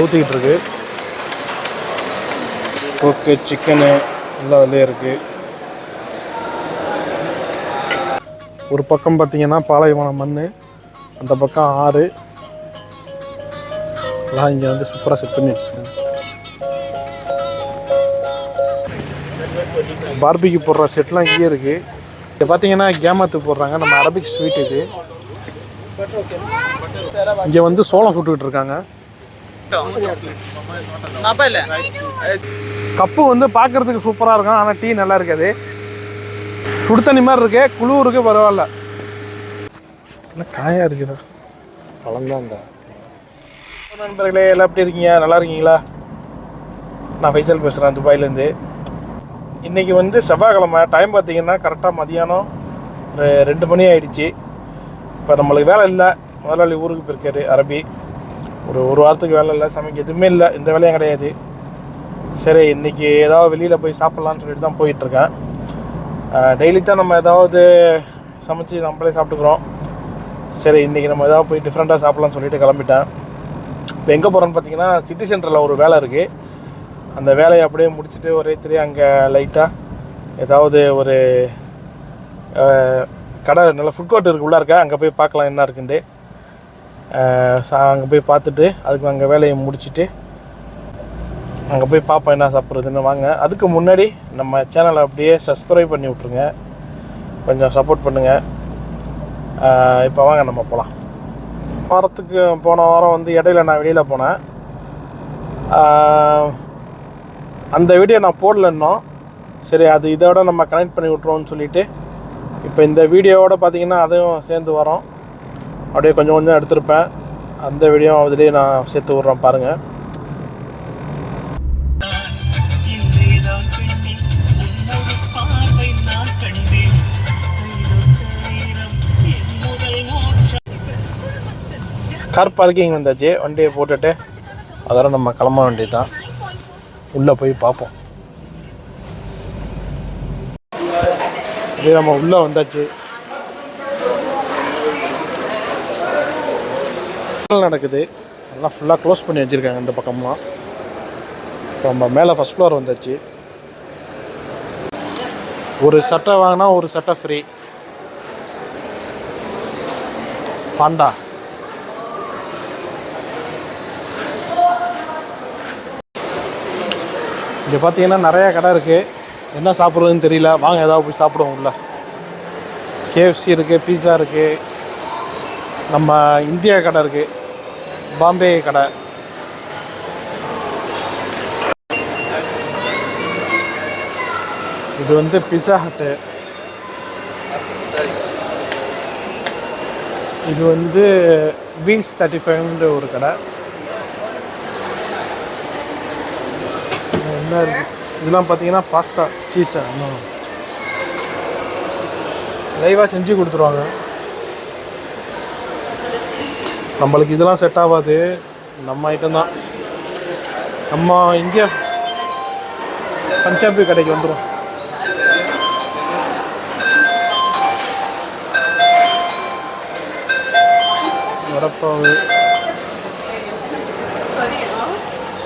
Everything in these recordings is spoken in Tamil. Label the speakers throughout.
Speaker 1: ஊற்றிக்கிட்டு இருக்கு போக்கு சிக்கனு எல்லாம் வந்து இருக்குது ஒரு பக்கம் பார்த்தீங்கன்னா பாலைவனம் மண் அந்த பக்கம் ஆறு எல்லாம் இங்கே வந்து சூப்பராக செட் பண்ணி வச்சுருக்கேன் பார்பிக்கு போடுற செட்லாம் இங்கேயே இருக்குது இங்கே பார்த்தீங்கன்னா கேமாத்து போடுறாங்க நம்ம அரபிக் ஸ்வீட் இது இங்கே வந்து சோளம் சுட்டுக்கிட்டு இருக்காங்க கப்பு வந்து பார்க்குறதுக்கு சூப்பராக இருக்கும் ஆனால் டீ நல்லா இருக்காது சுடுத்தண்ணி மாதிரி இருக்கு குழு இருக்கு பரவாயில்ல என்ன காயா இருக்குதா கலந்தாண்டா நண்பர்களே எல்லாம் எப்படி இருக்கீங்க நல்லா இருக்கீங்களா நான் ஃபைசல் பேசுகிறேன் துபாயிலேருந்து இன்றைக்கி வந்து செவ்வாய்க்கிழமை டைம் பார்த்திங்கன்னா கரெக்டாக மதியானம் ஒரு ரெண்டு மணி ஆயிடுச்சு இப்போ நம்மளுக்கு வேலை இல்லை முதலாளி ஊருக்கு போயிருக்காரு அரபி ஒரு ஒரு வாரத்துக்கு வேலை இல்லை சமைக்க எதுவுமே இல்லை இந்த வேலையும் கிடையாது சரி இன்றைக்கி ஏதாவது வெளியில் போய் சாப்பிட்லான்னு சொல்லிட்டு தான் போயிட்டுருக்கேன் டெய்லி தான் நம்ம ஏதாவது சமைச்சு நம்மளே சாப்பிட்டுக்குறோம் சரி இன்றைக்கி நம்ம ஏதாவது போய் டிஃப்ரெண்ட்டாக சாப்பிட்லான்னு சொல்லிட்டு கிளம்பிட்டேன் இப்போ எங்கே போகிறோன்னு பார்த்தீங்கன்னா சிட்டி சென்டரில் ஒரு வேலை இருக்குது அந்த வேலையை அப்படியே முடிச்சுட்டு ஒரே திரி அங்கே லைட்டாக ஏதாவது ஒரு கடை நல்ல ஃபுட் கோர்ட் இருக்கு உள்ளே இருக்கா அங்கே போய் பார்க்கலாம் என்ன இருக்குன்ட்டு அங்கே போய் பார்த்துட்டு அதுக்கு அங்கே வேலையை முடிச்சுட்டு அங்கே போய் பார்ப்போம் என்ன சாப்பிட்றதுன்னு வாங்க அதுக்கு முன்னாடி நம்ம சேனலை அப்படியே சப்ஸ்கிரைப் பண்ணி விட்ருங்க கொஞ்சம் சப்போர்ட் பண்ணுங்கள் இப்போ வாங்க நம்ம போகலாம் வாரத்துக்கு போன வாரம் வந்து இடையில நான் வெளியில் போனேன் அந்த வீடியோ நான் போடலன்னோம் சரி அது இதோட நம்ம கனெக்ட் பண்ணி விட்ருவோம்னு சொல்லிவிட்டு இப்போ இந்த வீடியோவோட பார்த்திங்கன்னா அதுவும் சேர்ந்து வரோம் அப்படியே கொஞ்சம் கொஞ்சம் எடுத்திருப்பேன் அந்த வீடியோ அதுலேயே நான் சேர்த்து விட்றேன் பாருங்கள் கார் பார்க்கிங் வந்தாச்சு வண்டியை போட்டுட்டு அதெல்லாம் நம்ம கிளம்ப வண்டி தான் உள்ளே போய் பார்ப்போம் இதே நம்ம உள்ளே வந்தாச்சு நடக்குது அதெல்லாம் ஃபுல்லாக க்ளோஸ் பண்ணி வச்சுருக்காங்க இந்த பக்கம்லாம் இப்போ நம்ம மேலே ஃபஸ்ட் ஃப்ளோர் வந்தாச்சு ஒரு சட்டை வாங்கினா ஒரு சட்டை ஃப்ரீ பாண்டா இங்கே பார்த்தீங்கன்னா நிறையா கடை இருக்குது என்ன சாப்பிட்றதுன்னு தெரியல வாங்க ஏதாவது போய் சாப்பிடுவோம் உள்ள கேஎஃப்சி இருக்குது பீஸா இருக்குது நம்ம இந்தியா கடை இருக்குது பாம்பே கடை இது வந்து பிஸா ஹட்டு இது வந்து வீங்ஸ் தேர்ட்டி ஃபைவ்ன்ற ஒரு கடை என்ன இருக்கு இதெல்லாம் பார்த்தீங்கன்னா பாஸ்தா சீஸா லைவாக செஞ்சு கொடுத்துருவாங்க நம்மளுக்கு இதெல்லாம் செட் ஆகாது நம்ம ஐட்டம் தான் நம்ம இந்தியா பஞ்சாபி கடைக்கு வந்துடும் வரப்பாவு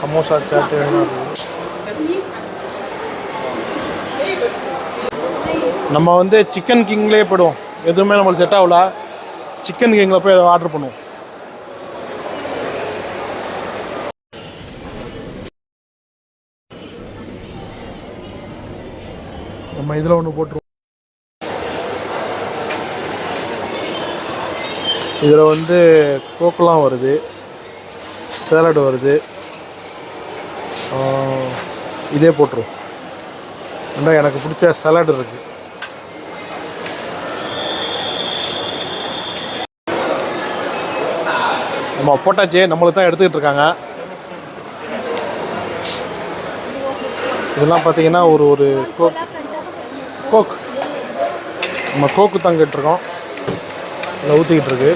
Speaker 1: சமோசா சாட்டு நம்ம வந்து சிக்கன் கிங்லேயே போயிடுவோம் எதுவுமே நம்மளுக்கு செட் ஆகல சிக்கன் கிங்கில் போய் ஆர்டர் பண்ணுவோம் நம்ம இதில் ஒன்று போட்டுருவோம் இதில் வந்து கோக்கெலாம் வருது சேலடு வருது இதே போட்டுரும் ஏன்னா எனக்கு பிடிச்ச சலாட் இருக்குது நம்ம போட்டாச்சு நம்மளுக்கு தான் எடுத்துக்கிட்டு இருக்காங்க இதெல்லாம் பார்த்தீங்கன்னா ஒரு ஒரு கோக் நம்ம கோக்கு தங்கிட்டுருக்கோம் இதில் ஊற்றிக்கிட்டு இருக்கு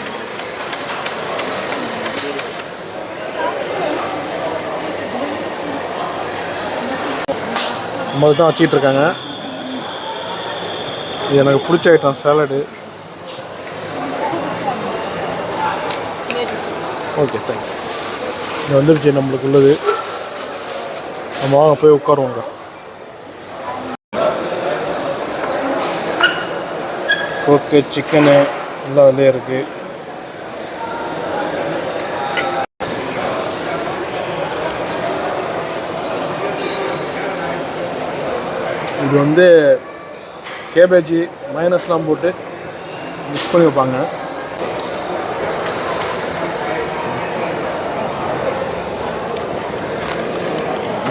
Speaker 1: நம்ம தான் இருக்காங்க இது எனக்கு பிடிச்ச ஐட்டம் சேலடு ஓகே தேங்க்யூ இது வந்துடுச்சு நம்மளுக்கு உள்ளது நம்ம வாங்க போய் உட்காருவோங்க போக்கு சிக்கனு எல்லாம் வந்து இருக்குது இது வந்து கேபேஜி மைனஸ்லாம் போட்டு மிக்ஸ் பண்ணி வைப்பாங்க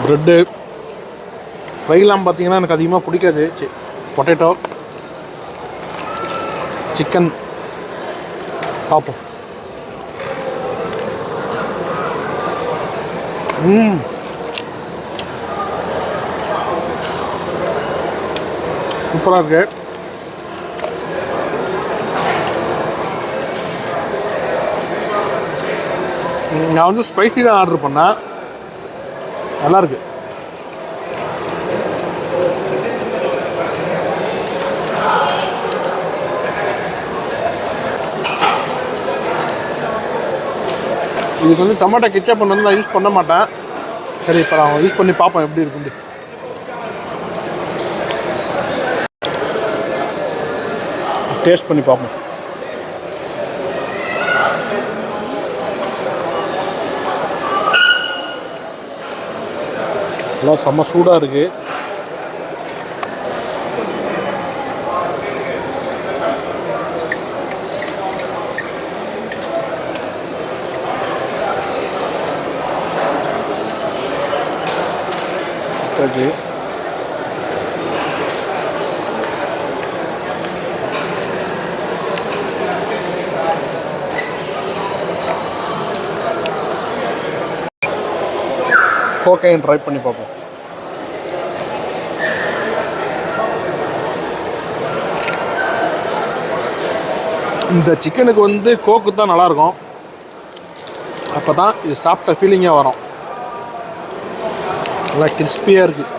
Speaker 1: ப்ரெட்டு ஃப்ரைலாம் பார்த்தீங்கன்னா எனக்கு அதிகமாக பிடிக்காது பொட்டேட்டோ சிக்கன் பார்ப்போம் ம் சூப்பராக இருக்கு நான் வந்து ஸ்பைசி தான் ஆர்டர் பண்ணேன் நல்லாயிருக்கு இதுக்கு வந்து டொமேட்டோ கிச்சப் வந்து நான் யூஸ் பண்ண மாட்டேன் சரி இப்போ நான் யூஸ் பண்ணி பார்ப்பேன் எப்படி இருக்குண்டு டேஸ்ட் பண்ணி பார்ப்போம் நல்லா செம்ம சூடாக இருக்குது கோக்கைன் ட்ரை பண்ணி பார்ப்போம் இந்த சிக்கனுக்கு வந்து கோக்கு தான் நல்லாயிருக்கும் அப்போ தான் இது சாப்பிட்ட ஃபீலிங்கே வரும் நல்லா கிறிஸ்பியாக இருக்குது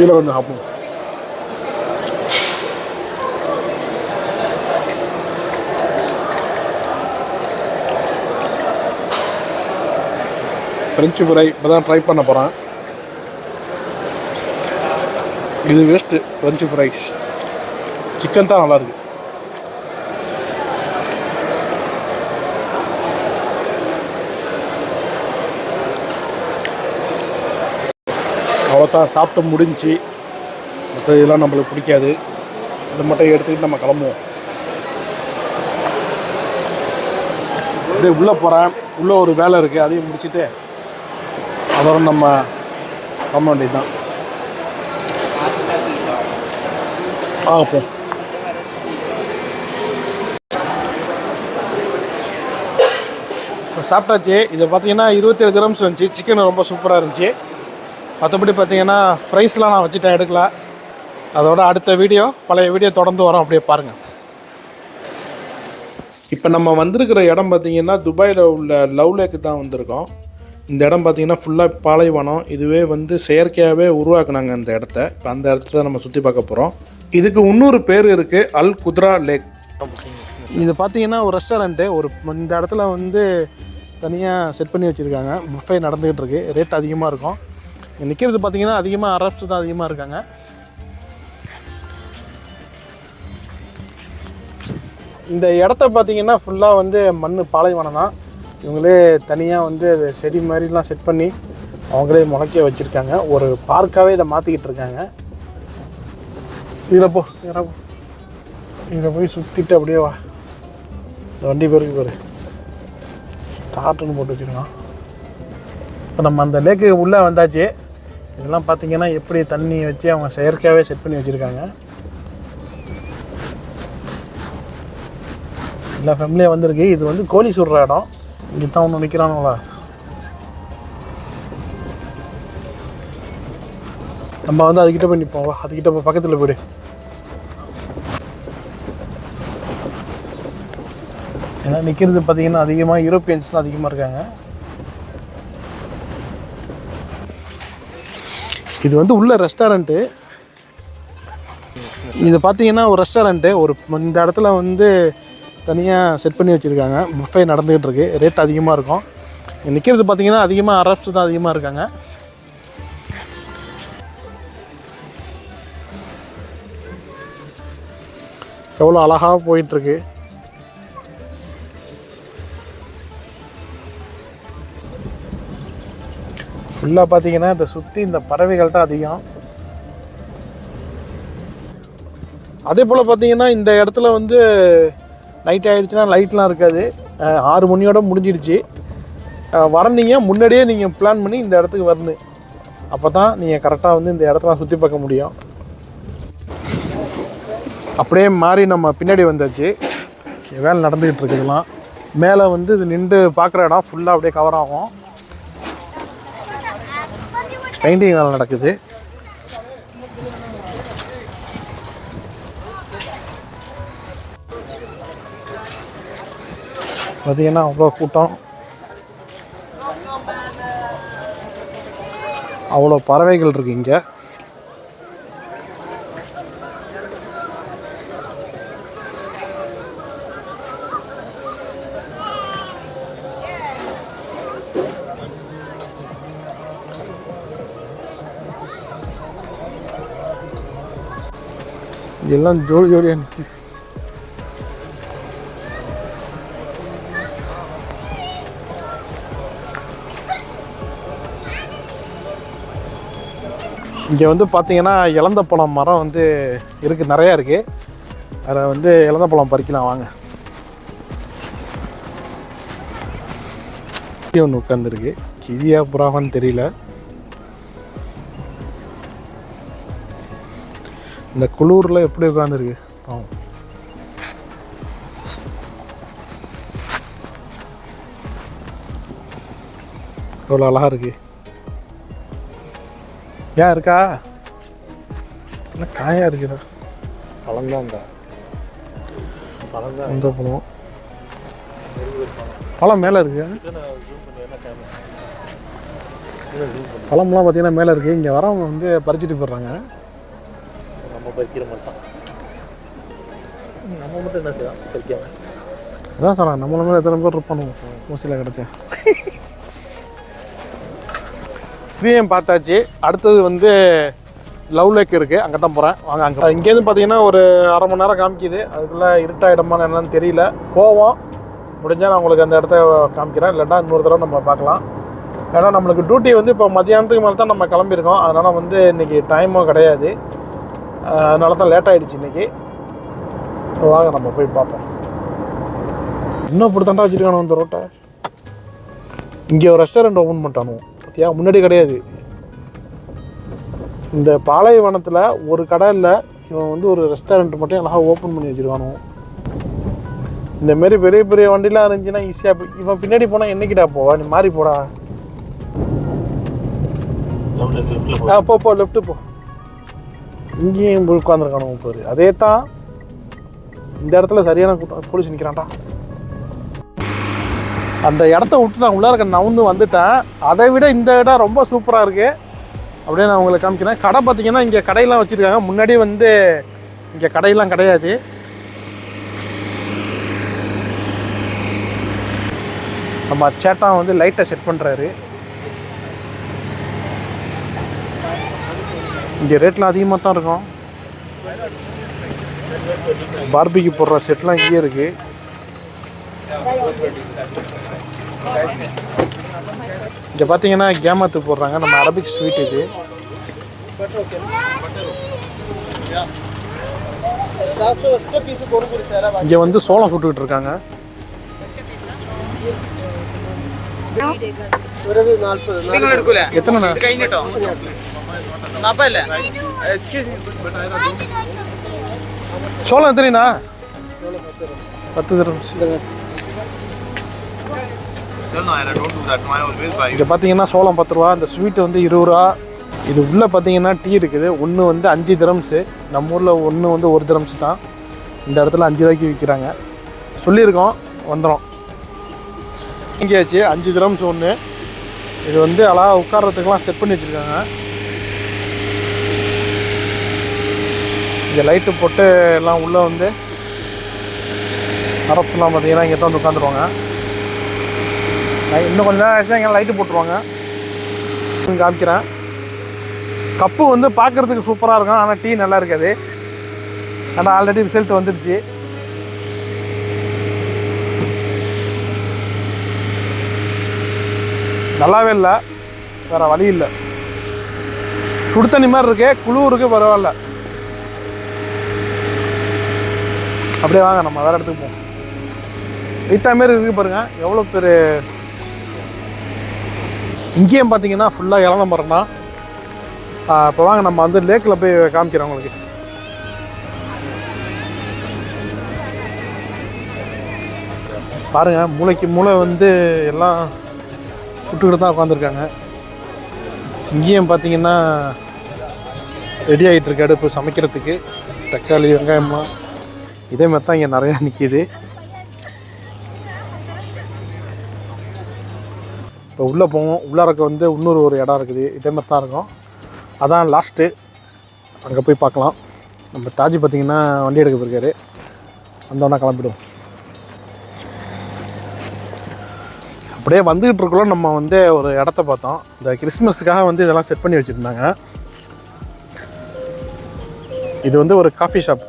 Speaker 1: இதில் கொஞ்சம் சாப்பிடுவோம் ஃப்ரெஞ்சு ஃப்ரை இப்போ தான் ட்ரை பண்ண போகிறேன் இது வேஸ்ட்டு ஃப்ரெஞ்சு ஃப்ரைஸ் சிக்கன் தான் நல்லாயிருக்கு அவ்வளோதான் சாப்பிட்டு முடிஞ்சு மற்ற இதெல்லாம் நம்மளுக்கு பிடிக்காது இது மட்டும் எடுத்துக்கிட்டு நம்ம கிளம்புவோம் அப்படியே உள்ளே போகிறேன் உள்ளே ஒரு வேலை இருக்குது அதையும் முடிச்சுட்டு அவரும் நம்ம கம்மண்டி தான் ஓகே சாப்பிட்டாச்சு இதை பார்த்தீங்கன்னா இருபத்தேழு கிராம்ஸ் இருந்துச்சு சிக்கன் ரொம்ப சூப்பராக இருந்துச்சு மற்றபடி பார்த்தீங்கன்னா ஃப்ரைஸ்லாம் நான் வச்சுட்டேன் எடுக்கல அதோட அடுத்த வீடியோ பழைய வீடியோ தொடர்ந்து வரோம் அப்படியே பாருங்கள் இப்போ நம்ம வந்திருக்கிற இடம் பார்த்திங்கன்னா துபாயில் உள்ள லவ் லேக்கு தான் வந்திருக்கோம் இந்த இடம் பார்த்திங்கன்னா ஃபுல்லாக பாலைவனம் இதுவே வந்து செயற்கையாகவே உருவாக்குனாங்க அந்த இடத்த இப்போ அந்த இடத்த நம்ம சுற்றி பார்க்க போகிறோம் இதுக்கு இன்னொரு பேர் இருக்குது அல் குத்ரா லேக் இது பார்த்திங்கன்னா ஒரு ரெஸ்டாரண்ட்டு ஒரு இந்த இடத்துல வந்து தனியாக செட் பண்ணி வச்சுருக்காங்க புஃபே நடந்துகிட்டு இருக்கு ரேட் அதிகமாக இருக்கும் நிற்கிறது பார்த்தீங்கன்னா அதிகமாக அரப்ஸ் தான் அதிகமாக இருக்காங்க இந்த இடத்த பார்த்தீங்கன்னா ஃபுல்லாக வந்து மண் பாலைவனம் தான் இவங்களே தனியாக வந்து அதை செடி மாதிரிலாம் செட் பண்ணி அவங்களே முளைக்க வச்சுருக்காங்க ஒரு பார்க்காகவே இதை மாற்றிக்கிட்டு இருக்காங்க இதில் போ இதில் போய் சுற்றிட்டு அப்படியே வா இந்த வண்டி பேருக்கு பேர் ஸ்டார்ட்னு போட்டு வச்சுருக்கோம் இப்போ நம்ம அந்த லேக்கு உள்ளே வந்தாச்சு இதெல்லாம் பார்த்தீங்கன்னா எப்படி தண்ணி வச்சு அவங்க செயற்கையாகவே செட் பண்ணி வச்சுருக்காங்க எல்லா ஃபேமிலியாக வந்திருக்கு இது வந்து கோழி சுடுற இடம் இங்கே தான் ஒன்று நிற்கிறானுங்களா நம்ம வந்து அதுக்கிட்ட போய் நிற்போம் அதுக்கிட்ட போய் பக்கத்தில் போய் ஏன்னா நிற்கிறது பார்த்தீங்கன்னா அதிகமாக யூரோப்பியன்ஸ் தான் அதிகமாக இருக்காங்க இது வந்து உள்ள ரெஸ்டாரண்ட்டு இது பார்த்தீங்கன்னா ஒரு ரெஸ்டாரண்ட்டு ஒரு இந்த இடத்துல வந்து தனியாக செட் பண்ணி வச்சுருக்காங்க புஃபே நடந்துகிட்டு இருக்குது ரேட் அதிகமாக இருக்கும் நிற்கிறது பார்த்தீங்கன்னா அதிகமாக அரப்ஸ் தான் அதிகமாக இருக்காங்க எவ்வளோ அழகாக போயிட்டுருக்கு ஃபுல்லாக பார்த்தீங்கன்னா இதை சுற்றி இந்த பறவைகள் தான் அதிகம் அதே போல் பார்த்தீங்கன்னா இந்த இடத்துல வந்து நைட் ஆகிடுச்சுன்னா லைட்லாம் இருக்காது ஆறு மணியோட முடிஞ்சிடுச்சு வரணிங்க முன்னாடியே நீங்கள் பிளான் பண்ணி இந்த இடத்துக்கு வரணும் அப்போ தான் நீங்கள் கரெக்டாக வந்து இந்த இடத்துல சுற்றி பார்க்க முடியும் அப்படியே மாறி நம்ம பின்னாடி வந்தாச்சு வேலை நடந்துக்கிட்டு இருக்குதுலாம் மேலே வந்து இது நின்று பார்க்குற இடம் ஃபுல்லாக அப்படியே கவர் ஆகும் பெயிண்டிங் வேலை நடக்குது பார்த்திங்கன்னா அவ்வளோ கூட்டம் அவ்வளோ பறவைகள் இருக்கு இங்கே எல்லாம் ஜோடி ஜோடியாக நிற்கிது இங்கே வந்து பார்த்திங்கன்னா இலந்த பழம் மரம் வந்து இருக்குது நிறையா இருக்குது அதில் வந்து இலந்த பழம் பறிக்கலாம் வாங்க ஒன்று உட்காந்துருக்கு கிளியா புறாவான்னு தெரியல இந்த குளூரில் எப்படி உட்காந்துருக்கு பாவம் எவ்வளோ அழகாக இருக்குது ஏன் இருக்கா என்ன காயா இருக்குதா பழம்தான்டா பழம் தான் பழம் பழம் மேலே இருக்கு பழம்லாம் பார்த்தீங்கன்னா மேலே இருக்குது இங்கே வரவங்க வந்து பறிச்சிட்டு போயிடுறாங்க நம்ம பறிக்கிற நம்ம மட்டும் என்ன சார் பறிக்காம அதான் சார் நம்மள மேலே எத்தனை பேர் இருப்பானு ஊசியில் கிடச்சேன் ஃப்ரீயம் பார்த்தாச்சு அடுத்தது வந்து லவ் லேக் இருக்குது அங்கே தான் போகிறேன் வாங்க அங்கே இங்கேருந்து பார்த்தீங்கன்னா ஒரு அரை மணி நேரம் காமிக்குது அதுக்குள்ளே இடமான என்னன்னு தெரியல போவோம் முடிஞ்சால் நான் உங்களுக்கு அந்த இடத்த காமிக்கிறேன் இல்லைன்னா இன்னொரு தடவை நம்ம பார்க்கலாம் ஏன்னா நம்மளுக்கு டியூட்டி வந்து இப்போ மத்தியானத்துக்கு மேலே தான் நம்ம கிளம்பியிருக்கோம் அதனால் வந்து இன்றைக்கி டைமும் கிடையாது அதனால தான் லேட் ஆகிடுச்சு இன்றைக்கி வாங்க நம்ம போய் பார்ப்போம் இன்னும் இப்படி தண்டா வச்சுருக்கானு அந்த ரோட்டை இங்கே ஒரு ரெஸ்டாரண்ட் ஓப்பன் பண்ணிட்டானுவோம் பார்த்தியா முன்னாடி கிடையாது இந்த பாலைவனத்தில் ஒரு கடை இல்லை இவன் வந்து ஒரு ரெஸ்டாரண்ட் மட்டும் அழகாக ஓப்பன் பண்ணி இந்த இந்தமாரி பெரிய பெரிய வண்டிலாம் இருந்துச்சுன்னா ஈஸியாக இவன் பின்னாடி போனால் என்னைக்கிட்டா போவா நீ மாறி போடா ஆ போ போ லெஃப்ட்டு போ இங்கேயும் உட்காந்துருக்கானு போரு அதே தான் இந்த இடத்துல சரியான கூட்டம் போலீஸ் நிற்கிறான்டா அந்த இடத்த விட்டு நான் உள்ளே இருக்க நவுந்து வந்துட்டேன் அதை விட இந்த இடம் ரொம்ப சூப்பராக இருக்குது அப்படியே நான் உங்களுக்கு காமிக்கிறேன் கடை பார்த்திங்கன்னா இங்கே கடையெல்லாம் வச்சுருக்காங்க முன்னாடி வந்து இங்கே கடையெல்லாம் கிடையாது நம்ம சேட்டா வந்து லைட்டை செட் பண்ணுறாரு இங்கே ரேட்லாம் அதிகமாக தான் இருக்கும் பார்பிக்கு போடுற செட்லாம் இங்கேயே இருக்குது இங்கே பார்த்தீங்கன்னா கேமாத்து போடுறாங்க நம்ம அரபிக் ஸ்வீட் இது இங்க வந்து சோளம் சுட்டுக்கிட்டு இருக்காங்க சோளம் எத்தனைண்ணா பத்து தரம் இங்கே பார்த்தீங்கன்னா சோளம் பத்து ரூபா இந்த ஸ்வீட்டு வந்து இருபது ரூபா இது உள்ளே பார்த்தீங்கன்னா டீ இருக்குது ஒன்று வந்து அஞ்சு திரம்ஸு நம்ம ஊரில் ஒன்று வந்து ஒரு திரம்ஸ் தான் இந்த இடத்துல அஞ்சு ரூபாய்க்கு விற்கிறாங்க சொல்லியிருக்கோம் வந்துடும் இங்கேயாச்சு அஞ்சு திரம்ஸ் ஒன்று இது வந்து அழகாக உட்காரத்துக்கெலாம் செட் பண்ணி வச்சுருக்காங்க இங்கே லைட்டு போட்டு எல்லாம் உள்ளே வந்து அரப்ஸ்லாம் பார்த்தீங்கன்னா இங்கே தான் வந்து உட்காந்துருவாங்க இன்னும் கொஞ்சம் நேரம் ஆச்சுன்னா எங்கே லைட்டு போட்டுருவாங்க காமிக்கிறேன் கப்பு வந்து பார்க்குறதுக்கு சூப்பராக இருக்கும் ஆனால் டீ நல்லா இருக்காது ஆனால் ஆல்ரெடி ரிசல்ட் வந்துடுச்சு நல்லாவே இல்லை வேறு வழி இல்லை சுடு தண்ணி மாதிரி இருக்கே குழு இருக்கு பரவாயில்ல அப்படியே வாங்க நம்ம வேறு இடத்துக்கு போவோம் லைட்டாக மாரி இருக்குது பாருங்கள் எவ்வளோ பெரிய இங்கேயும் பார்த்தீங்கன்னா ஃபுல்லாக இளநம் மரம் தான் இப்போ வாங்க நம்ம வந்து லேக்கில் போய் காமிக்கிறோம் உங்களுக்கு பாருங்கள் மூளைக்கு மூளை வந்து எல்லாம் சுட்டுக்கிட்டு தான் உட்காந்துருக்காங்க இங்கேயும் பார்த்தீங்கன்னா ரெடி ஆகிட்டு அடுப்பு சமைக்கிறதுக்கு தக்காளி வெங்காயம்லாம் இதே மாதிரி தான் இங்கே நிறையா நிற்கிது இப்போ உள்ளே போவோம் உள்ளாரக்கு வந்து இன்னொரு ஒரு இடம் இருக்குது இதே மாதிரி தான் இருக்கும் அதான் லாஸ்ட்டு அங்கே போய் பார்க்கலாம் நம்ம தாஜ் பார்த்திங்கன்னா வண்டி எடுக்க போயிருக்காரு வந்தோன்னா கிளம்பிடுவோம் அப்படியே வந்துக்கிட்டு இருக்கலாம் நம்ம வந்து ஒரு இடத்த பார்த்தோம் இந்த கிறிஸ்மஸுக்காக வந்து இதெல்லாம் செட் பண்ணி வச்சுருந்தாங்க இது வந்து ஒரு காஃபி ஷாப்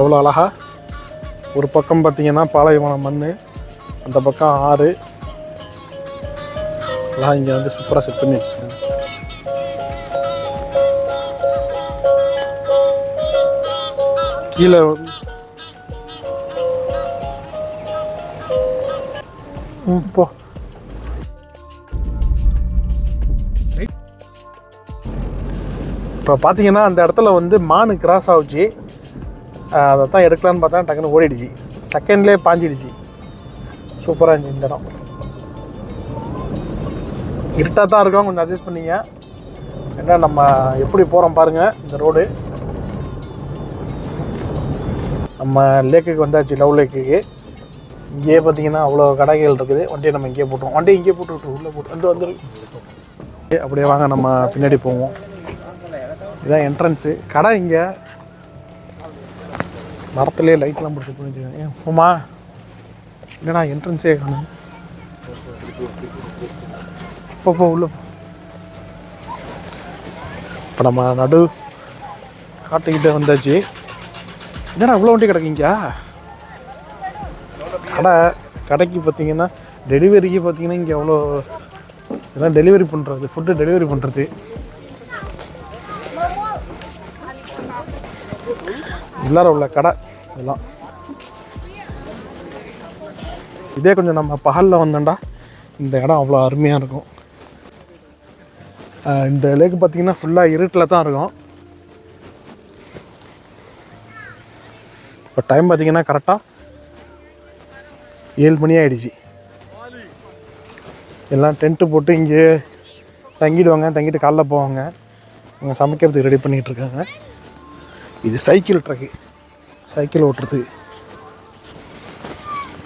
Speaker 1: எவ்வளோ அழகாக ஒரு பக்கம் பார்த்திங்கன்னா பாலைவனம் மண் அந்த பக்கம் ஆறு எல்லாம் இங்கே வந்து சூப்பராக செட் பண்ணி வச்சுருக்காங்க கீழே வந்து போ இப்போ பார்த்தீங்கன்னா அந்த இடத்துல வந்து மானு கிராஸ் ஆகுச்சு அதை தான் எடுக்கலான்னு பார்த்தா டக்குன்னு ஓடிடுச்சு செகண்ட்லேயே பாஞ்சிடுச்சு சூப்பராக இருந்துச்சு இந்த இடம் இருட்டாக தான் இருக்கோம் கொஞ்சம் அட்ஜஸ்ட் பண்ணிங்க ஏன்னா நம்ம எப்படி போகிறோம் பாருங்கள் இந்த ரோடு நம்ம லேக்குக்கு வந்தாச்சு லவ் லேக்குக்கு இங்கேயே பார்த்தீங்கன்னா அவ்வளோ கடைகள் இருக்குது வண்டியை நம்ம இங்கேயே போட்டுருவோம் வண்டியை இங்கேயே போட்டு உள்ளே போட்டு வந்து வந்துடும் அப்படியே வாங்க நம்ம பின்னாடி போவோம் இதான் என்ட்ரன்ஸு கடை இங்கே மரத்துலேயே லைட்லாம் பிடிச்சி புரிஞ்சுக்கோங்க ஏன் போமா என்னடா என்ட்ரன்ஸே காணும் இப்போ உள்ள இப்போ நம்ம நடு காட்டுக்கிட்டே வந்தாச்சு என்னடா இவ்வளோ வண்டி கிடைக்குங்க கடை கடைக்கு பார்த்தீங்கன்னா டெலிவரிக்கு பார்த்தீங்கன்னா இங்கே அவ்வளோ இதெல்லாம் டெலிவரி பண்ணுறது ஃபுட்டு டெலிவரி பண்ணுறது எல்லாரும் உள்ள கடை இதெல்லாம் இதே கொஞ்சம் நம்ம பகலில் வந்தோண்டா இந்த இடம் அவ்வளோ அருமையாக இருக்கும் இந்த லேக்கு பார்த்திங்கன்னா ஃபுல்லாக இருட்டில் தான் இருக்கும் இப்போ டைம் பார்த்திங்கன்னா கரெக்டாக ஏழு மணி ஆகிடுச்சு எல்லாம் டென்ட்டு போட்டு இங்கே தங்கிடுவாங்க தங்கிட்டு காலைல போவாங்க அவங்க சமைக்கிறதுக்கு ரெடி பண்ணிகிட்ருக்காங்க இது சைக்கிள் ட்ரக்கு சைக்கிள் ஓட்டுறது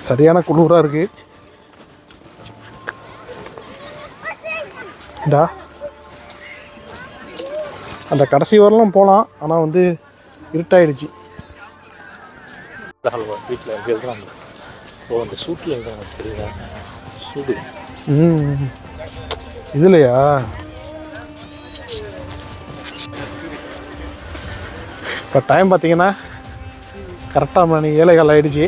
Speaker 1: சரியான குளிராக இருக்குது டா அந்த கடைசி வரலாம் போகலாம் ஆனால் வந்து இருட்டாயிடுச்சு வீட்டில் எழுதுறாங்க சூட்டில் எழுதுறாங்க ம் இதுலையா இப்போ டைம் பார்த்தீங்கன்னா கரெக்டாக மணி ஏழைகள் ஆகிடுச்சி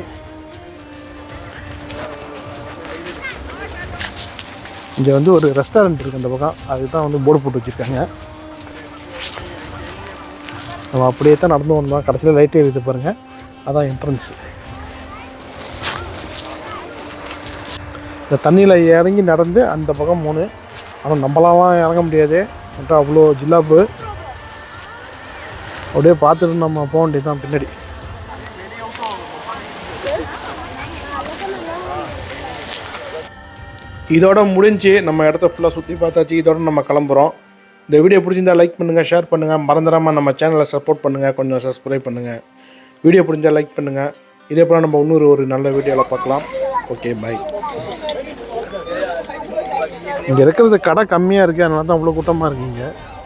Speaker 1: இங்கே வந்து ஒரு ரெஸ்டாரண்ட் இருக்குது அந்த பக்கம் அதுதான் வந்து போர்டு போட்டு வச்சுருக்காங்க நம்ம அப்படியே தான் நடந்து வந்தோம் கடைசியில் லைட்டே எழுதி பாருங்கள் அதான் என்ட்ரன்ஸ் இந்த தண்ணியில் இறங்கி நடந்து அந்த பக்கம் மூணு ஆனால் நம்மளாம் இறங்க முடியாது அப்புறம் அவ்வளோ ஜில்லாப்பு அப்படியே பார்த்துட்டு நம்ம போக வேண்டியது தான் பின்னாடி இதோட முடிஞ்சு நம்ம இடத்த ஃபுல்லாக சுற்றி பார்த்தாச்சு இதோட நம்ம கிளம்புறோம் இந்த வீடியோ பிடிச்சிருந்தால் லைக் பண்ணுங்கள் ஷேர் பண்ணுங்கள் மறந்துடாமல் நம்ம சேனலை சப்போர்ட் பண்ணுங்கள் கொஞ்சம் சப்ஸ்கிரைப் பண்ணுங்கள் வீடியோ பிடிச்சா லைக் பண்ணுங்கள் இதே போல் நம்ம இன்னொரு ஒரு நல்ல வீடியோவில் பார்க்கலாம் ஓகே பாய் இங்கே இருக்கிறது கடை கம்மியாக இருக்குது அதனால தான் அவ்வளோ கூட்டமாக இருக்கீங்க